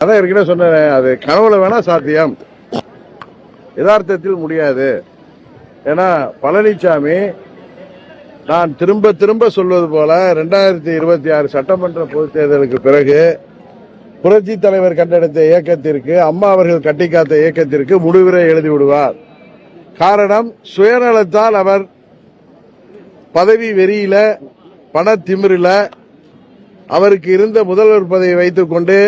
அதான் ஏற்கனவே சொன்னேன் அது கனவுல வேணா சாத்தியம். யதார்த்தத்தில் முடியாது. ஏன்னா பழனிசாமி நான் திரும்ப திரும்ப சொல்வது போல ரெண்டாயிரத்தி இருபத்தி ஆறு சட்டமன்ற பொதுத் தேர்தலுக்கு பிறகு புரட்சி தலைவர் கண்டெடுத்த இயக்கத்திற்கு அம்மா அவர்கள் கட்டிக்காத்த இயக்கத்திற்கு முடிவுரை எழுதி விடுவார் காரணம் சுயநலத்தால் அவர் பதவி வெறியில பண திமிரில அவருக்கு இருந்த முதல்வர் பதவியை வைத்துக் கொண்டு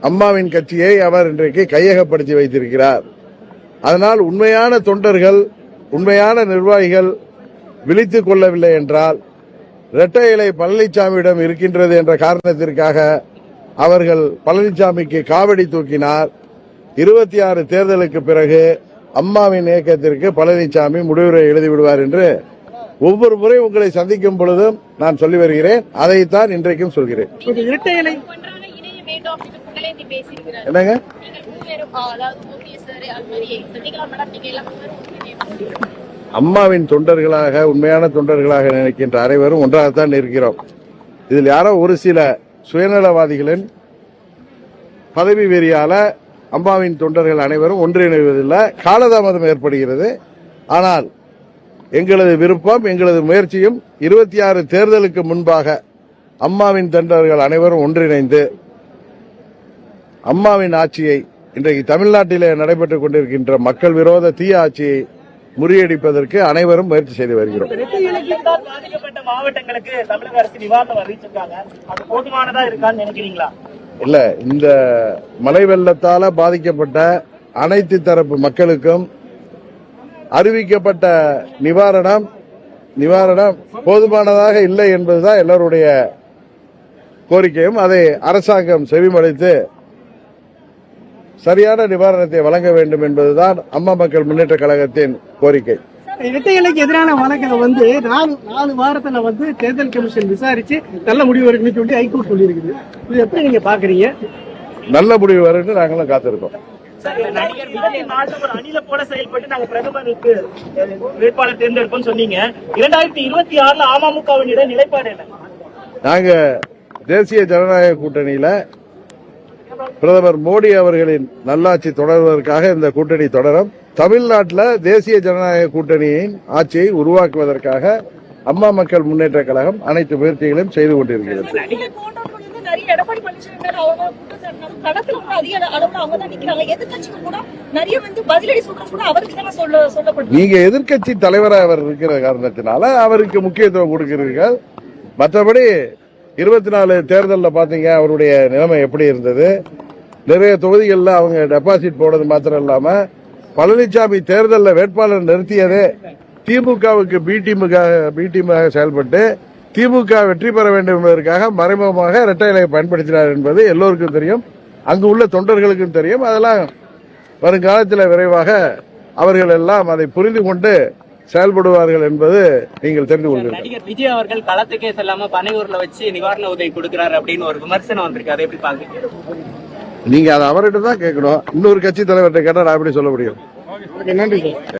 அம்மாவின் கட்சியை அவர் இன்றைக்கு கையகப்படுத்தி வைத்திருக்கிறார். அதனால் உண்மையான தொண்டர்கள் உண்மையான நிர்வாகிகள் விழித்துக் கொள்ளவில்லை என்றால் இரட்டை இலை பழனிசாமியிடம் இருக்கின்றது என்ற காரணத்திற்காக அவர்கள் பழனிசாமிக்கு காவடி தூக்கினார். இருபத்தி ஆறு தேர்தலுக்கு பிறகு அம்மாவின் இயக்கத்திற்கு பழனிசாமி முடிவுரை எழுதிவிடுவார் என்று ஒவ்வொரு முறை உங்களை சந்திக்கும் பொழுதும் நான் சொல்லி வருகிறேன். அதைத்தான் இன்றைக்கும் சொல்கிறேன். என்னங்க? அம்மாவின் தொண்டர்களாக உண்மையான தொண்டர்களாக நினைக்கின்ற அனைவரும் ஒன்றாகத்தான் இருக்கிறோம். இதில் யாரோ ஒரு சில சுயநலவாதிகளின் பதவி வெறியால அம்மாவின் தொண்டர்கள் அனைவரும் ஒன்றிணைவதில்லை. காலதாமதம் ஏற்படுகிறது. ஆனால் எங்களது விருப்பம் எங்களது முயற்சியும் இருபத்தி ஆறு தேர்தலுக்கு முன்பாக அம்மாவின் தொண்டர்கள் அனைவரும் ஒன்றிணைந்து அம்மாவின் ஆட்சியை இன்றைக்கு தமிழ்நாட்டிலே நடைபெற்றுக் கொண்டிருக்கின்ற மக்கள் விரோத தீய ஆட்சியை முறியடிப்பதற்கு அனைவரும் முயற்சி செய்து வருகிறோம். இல்ல இந்த மழை வெள்ளத்தால பாதிக்கப்பட்ட அனைத்து தரப்பு மக்களுக்கும் அறிவிக்கப்பட்ட நிவாரணம் நிவாரணம் போதுமானதாக இல்லை என்பதுதான் எல்லாருடைய கோரிக்கையும். அதை அரசாங்கம் செவிமடுத்து சரியான நிவாரணத்தை வழங்க வேண்டும் என்பதுதான் அம்மா மக்கள் முன்னேற்ற கழகத்தின் கோரிக்கை. இரட்டை இலைக்கு எதிரான வழக்கில் வந்து நாலு நாலு வாரத்துல வந்து தேர்தல் கமிஷன் விசாரிச்சு நல்ல முடிவு இருக்குன்னு சொல்லி ஹைகோர்ட் சொல்லியிருக்குது. இது எப்படி நீங்க பாக்குறீங்க? நல்ல முடிவு வரும்னு நாங்களும் காத்திருக்கோம். சார் நடிகர் விஜய் நாட்டில் ஒரு அணில போல செயல்பட்டு நாங்க பிரதமருக்கு வேட்பாளர் சொன்னீங்க. இரண்டாயிரத்தி இருபத்தி ஆறுல அமமுகவினுடைய நிலைப்பாடு என்ன? நாங்க தேசிய ஜனநாயக கூட்டணியில பிரதமர் மோடி அவர்களின் நல்லாட்சி தொடர்வதற்காக இந்த கூட்டணி தொடரும். தமிழ்நாட்டில் தேசிய ஜனநாயக கூட்டணியின் ஆட்சியை உருவாக்குவதற்காக அம்மா மக்கள் முன்னேற்ற கழகம் அனைத்து முயற்சிகளையும் செய்து கொண்டிருக்கிறது. நீங்க எதிர்க்கட்சி தலைவராக அவர் இருக்கிற காரணத்தினால அவருக்கு முக்கியத்துவம் கொடுக்கிறீர்கள். மற்றபடி இருபத்தி நாலு தேர்தலில் பாத்தீங்க அவருடைய நிலைமை எப்படி இருந்தது? நிறைய தொகுதிகளில் அவங்க டெபாசிட் போடுறது மாத்திரம் இல்லாம பழனிசாமி தேர்தலில் வேட்பாளர் நிறுத்தியதே திமுகவுக்கு பி டீமுக்காக பி டீமாக செயல்பட்டு திமுக வெற்றி பெற வேண்டும் என்பதற்காக மறைமுகமாக இரட்டை இலையை பயன்படுத்தினார் என்பது எல்லோருக்கும் தெரியும். அங்கு உள்ள தொண்டர்களுக்கும் தெரியும். அதெல்லாம் வருங்காலத்தில் விரைவாக அவர்கள் எல்லாம் அதை புரிந்து கொண்டு செயல்படுவார்கள் என்பது நீங்கள் தெரிந்து கொள்கிறீர்கள் நடிகர் விஜய் அவர்கள் களத்துக்கே செல்லாம பனையூர்ல வச்சு நிவாரண உதவி கொடுக்கிறார் அப்படின்னு ஒரு விமர்சனம் வந்திருக்கு. அதை எப்படி பாக்குறீங்க நீங்க அதை அவர்கிட்ட தான் கேட்கணும். இன்னொரு கட்சி தலைவர்கிட்ட கேட்டா நான் எப்படி சொல்ல முடியும்? நன்றி. சார்